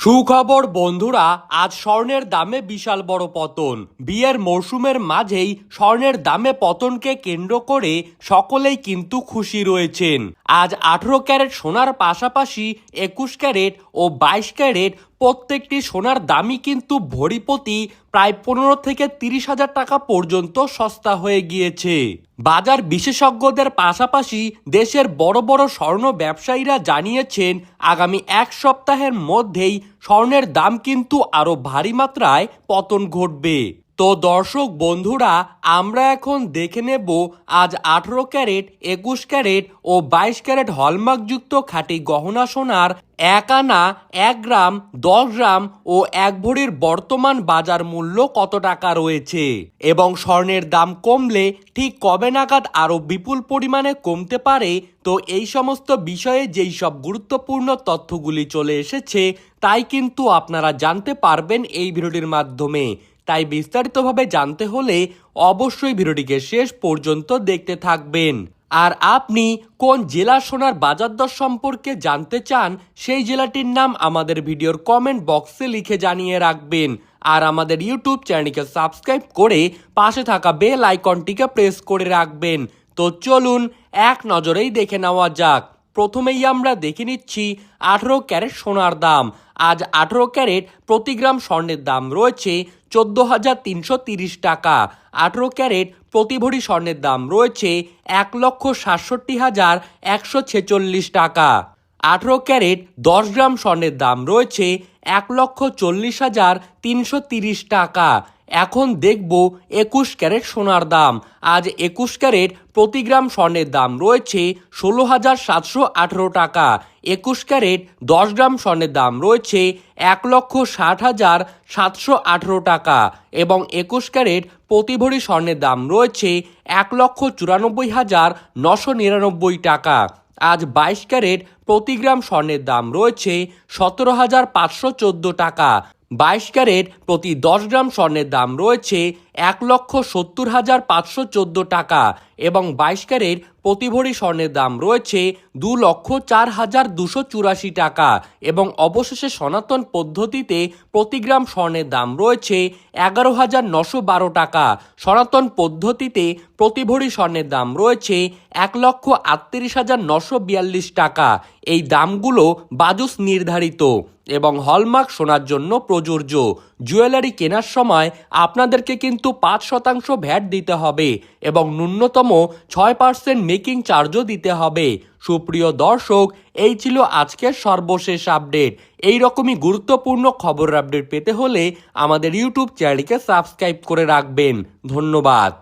সুখবর, বন্ধুরা, আজ স্বর্ণের দামে বিশাল বড় পতন। বিয়ের মরশুমের মাঝেই স্বর্ণের দামে পতনকে কেন্দ্র করে সকলেই কিন্তু খুশি রয়েছেন। আজ আঠেরো ক্যারেট সোনার পাশাপাশি একুশ ক্যারেট ও বাইশ ক্যারেট প্রত্যেকটি সোনার দামই কিন্তু ভরিপতি প্রায় পনেরো থেকে তিরিশ হাজার টাকা পর্যন্ত সস্তা হয়ে গিয়েছে। বাজার বিশেষজ্ঞদের পাশাপাশি দেশের বড় বড় স্বর্ণ ব্যবসায়ীরা জানিয়েছেন, আগামী এক সপ্তাহের মধ্যেই স্বর্ণের দাম কিন্তু আরও ভারী মাত্রায় পতন ঘটবে। তো দর্শক বন্ধুরা, আমরা এখন দেখে নেব আজ আঠেরো ক্যারেট, একুশ ক্যারেট ও বাইশ ক্যারেট হলমার্কযুক্ত খাঁটি গহনা সোনার এক আনা, এক গ্রাম, দশ গ্রাম ও এক ভরির বর্তমান বাজার মূল্য কত টাকা রয়েছে? এবং স্বর্ণের দাম কমলে ঠিক কবে নাগাদ আরও বিপুল পরিমাণে কমতে পারে? তো এই সমস্ত বিষয়ে যেই সব গুরুত্বপূর্ণ তথ্যগুলি চলে এসেছে, তাই কিন্তু আপনারা জানতে পারবেন এই ভিডিওটির মাধ্যমে। তাই বিস্তারিতভাবে জানতে হলে অবশ্যই ভিডিওটিকে শেষ পর্যন্ত দেখতে থাকবেন। আর আপনি কোন জেলা সোনার বাজার দর সম্পর্কে জানতে চান, সেই জেলাটির নাম আমাদের ভিডিওর কমেন্ট বক্সে লিখে জানিয়ে রাখবেন। আর আমাদের ইউটিউব চ্যানেলকে সাবস্ক্রাইব করে পাশে থাকা বেল আইকনটিকে প্রেস করে রাখবেন। তো চলুন, এক নজরেই দেখে নেওয়া যাক। প্রথমেই আমরা দেখে নিচ্ছি আঠেরো ক্যারেট সোনার দাম। আজ আঠেরো ক্যারেট প্রতি গ্রাম স্বর্ণের দাম রয়েছে চোদ্দ হাজার তিনশো তিরিশ টাকা। আঠেরো ক্যারেট প্রতি ভরি স্বর্ণের দাম রয়েছে এক লক্ষ সাতষট্টি হাজার একশো ছেচল্লিশ টাকা। আঠেরো ক্যারেট দশ গ্রাম স্বর্ণের দাম রয়েছে এক লক্ষ চল্লিশ হাজার তিনশো তিরিশ টাকা। এখন দেখব একুশ ক্যারেট সোনার দাম। আজ একুশ ক্যারেট প্রতি গ্রাম স্বর্ণের দাম রয়েছে ষোলো হাজার সাতশো আঠেরো টাকা। একুশ ক্যারেট দশ গ্রাম স্বর্ণের দাম রয়েছে এক লক্ষ ষাট হাজার সাতশো আঠেরো টাকা এবং একুশ ক্যারেট প্রতি ভরি স্বর্ণের দাম রয়েছে এক লক্ষ চুরানব্বই হাজার নশো নিরানব্বই টাকা। আজ বাইশ ক্যারেট প্রতি গ্রাম স্বর্ণের দাম রয়েছে সতেরো হাজার পাঁচশো চোদ্দ টাকা। বাইশ ক্যারেট প্রতি দশ গ্রাম স্বর্ণের দাম রয়েছে এক লক্ষ সত্তর হাজার পাঁচশো চোদ্দ টাকা এবং বাইশ ক্যারেট প্রতি ভরি স্বর্ণের দাম রয়েছে দু লক্ষ চার হাজার দুশো চুরাশি টাকা এবং অবশেষে সনাতন পদ্ধতিতে প্রতি গ্রাম স্বর্ণের দাম রয়েছে এগারো হাজার নশো বারো টাকা। সনাতন পদ্ধতিতে প্রতি ভরি স্বর্ণের দাম রয়েছে এক লক্ষ আটত্রিশ হাজার নশো বিয়াল্লিশ টাকা। এই দামগুলো বাজুস নির্ধারিত এবং হলমার্ক শোনার জন্য প্রযোজ্য। জুয়েলারি কেনার সময় আপনাদেরকে কিন্তু পাঁচ শতাংশ ভ্যাট দিতে হবে এবং ন্যূনতম ছয় পার্সেন্ট মেকিং চার্জও দিতে হবে। সুপ্রিয় দর্শক, এই ছিল আজকের সর্বশেষ আপডেট এই রকমই গুরুত্বপূর্ণ খবর আপডেট পেতে হলে আমাদের ইউটিউব চ্যানেলকে সাবস্ক্রাইব করে রাখবেন। ধন্যবাদ।